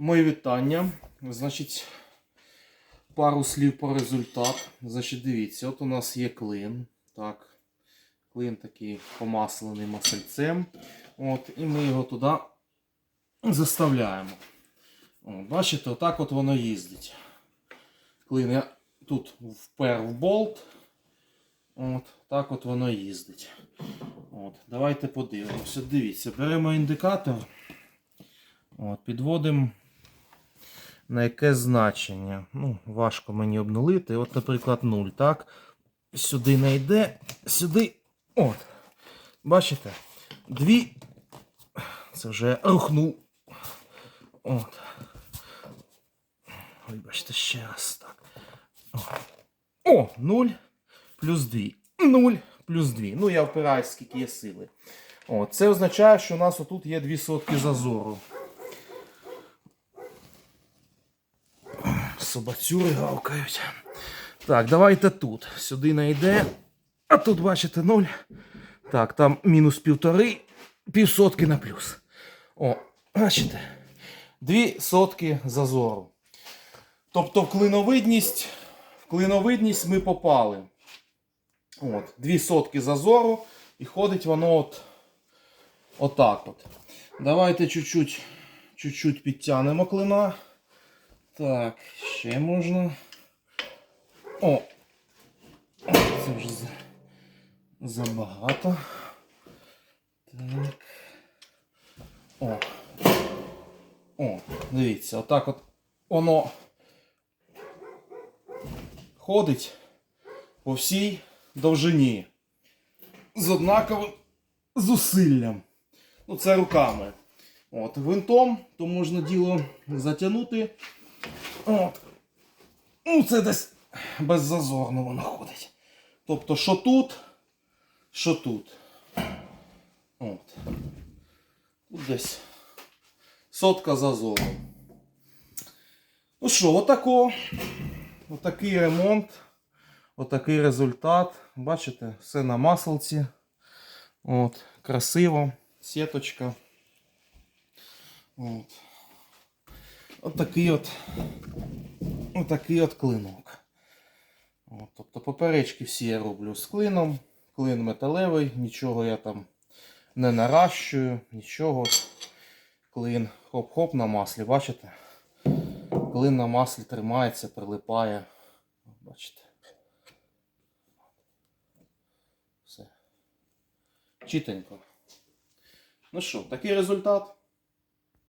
Мої вітання. Значить, пару слів про результат. Значить, дивіться, от у нас є клин. Так. Клин такий помаслений масельцем. От, і ми його туди заставляємо. От, бачите, отак от воно їздить. Клин я тут впер в болт. От, так от воно їздить. От, давайте подивимося. Дивіться, беремо індикатор. От, підводимо на яке значення. Ну, важко мені обнулити. От, наприклад, 0, так? Сюди не йде, сюди. От. Бачите? Дві. Це вже рухнув. От. Вибачте, ще раз так. О, О 0 плюс 2. 0 плюс 2. Ну, я впираюсь, скільки є сили. О, це означає, що у нас отут є 2 сотки зазору. Собацюри гавкають. Так, давайте тут. Сюди не йде. А тут, бачите, 0. Так, там мінус півтори, півсотки на плюс. О, бачите? Дві сотки зазору. Тобто в клиновидність, в клиновидність ми попали. От, дві сотки зазору і ходить воно от, отак от. Давайте чуть-чуть підтягнемо клина. Так, ще можна. О! Це вже забагато. Так. О. О, дивіться, отак от воно ходить по всій довжині. З однаковим зусиллям. Ну, це руками. От, гвинтом, то можна діло затягнути. От. Ну, це десь беззазорно воно ходить. Тобто, що тут, що тут. От. Тут десь сотка зазору. Ну що, отако. Отакий ремонт. Отакий результат. Бачите, все на маслці. От, красиво. Сіточка. От. Отакий от, отакий от клинок. От, тобто поперечки всі я роблю з клином. Клин металевий, нічого я там не наращую, нічого. Клин хоп-хоп на маслі, бачите? Клин на маслі тримається, прилипає. Бачите. Все. Чітенько. Ну що, такий результат.